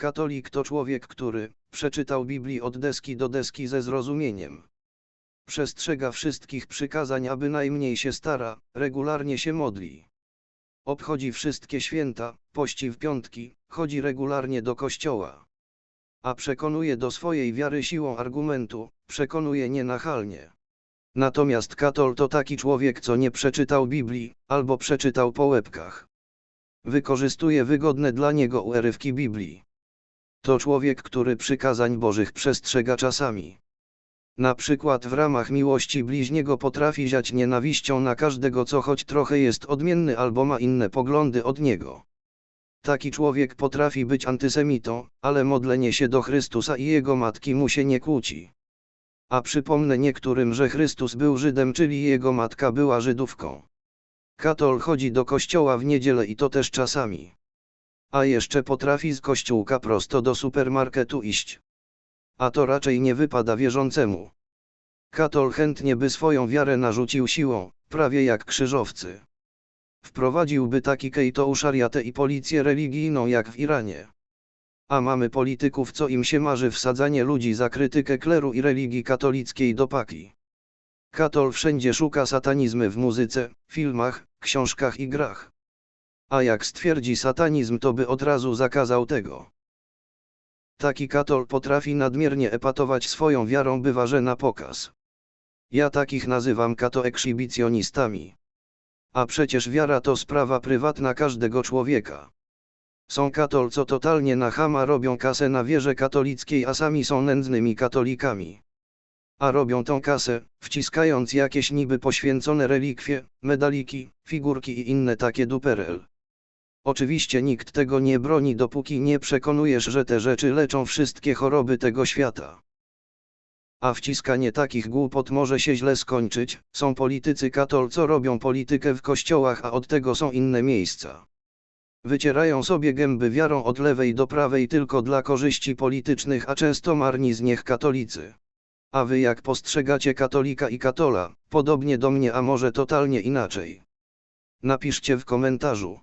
Katolik to człowiek, który przeczytał Biblii od deski do deski ze zrozumieniem. Przestrzega wszystkich przykazań, a bynajmniej się stara, regularnie się modli. Obchodzi wszystkie święta, pości w piątki, chodzi regularnie do kościoła. A przekonuje do swojej wiary siłą argumentu, przekonuje nienachalnie. Natomiast katol to taki człowiek, co nie przeczytał Biblii, albo przeczytał po łebkach. Wykorzystuje wygodne dla niego urywki Biblii. To człowiek, który przykazań Bożych przestrzega czasami. Na przykład w ramach miłości bliźniego potrafi ziać nienawiścią na każdego, co choć trochę jest odmienny albo ma inne poglądy od niego. Taki człowiek potrafi być antysemitą, ale modlenie się do Chrystusa i jego matki mu się nie kłóci. A przypomnę niektórym, że Chrystus był Żydem, czyli jego matka była Żydówką. Katol chodzi do kościoła w niedzielę i to też czasami. A jeszcze potrafi z kościółka prosto do supermarketu iść. A to raczej nie wypada wierzącemu. Katol chętnie by swoją wiarę narzucił siłą, prawie jak krzyżowcy. Wprowadziłby taki kejto szariatę i policję religijną jak w Iranie. A mamy polityków, co im się marzy wsadzanie ludzi za krytykę kleru i religii katolickiej do paki. Katol wszędzie szuka satanizmy w muzyce, filmach, książkach i grach. A jak stwierdzi satanizm, to by od razu zakazał tego. Taki katol potrafi nadmiernie epatować swoją wiarą, bywa, że na pokaz. Ja takich nazywam katoekshibicjonistami. A przecież wiara to sprawa prywatna każdego człowieka. Są katol, co totalnie na chama robią kasę na wierze katolickiej, a sami są nędznymi katolikami. A robią tą kasę, wciskając jakieś niby poświęcone relikwie, medaliki, figurki i inne takie duperel. Oczywiście nikt tego nie broni dopóki nie przekonujesz, że te rzeczy leczą wszystkie choroby tego świata. A wciskanie takich głupot może się źle skończyć, są politycy katol, co robią politykę w kościołach, a od tego są inne miejsca. Wycierają sobie gęby wiarą od lewej do prawej tylko dla korzyści politycznych, a często marni z niech katolicy. A wy jak postrzegacie katolika i katola, podobnie do mnie, a może totalnie inaczej? Napiszcie w komentarzu.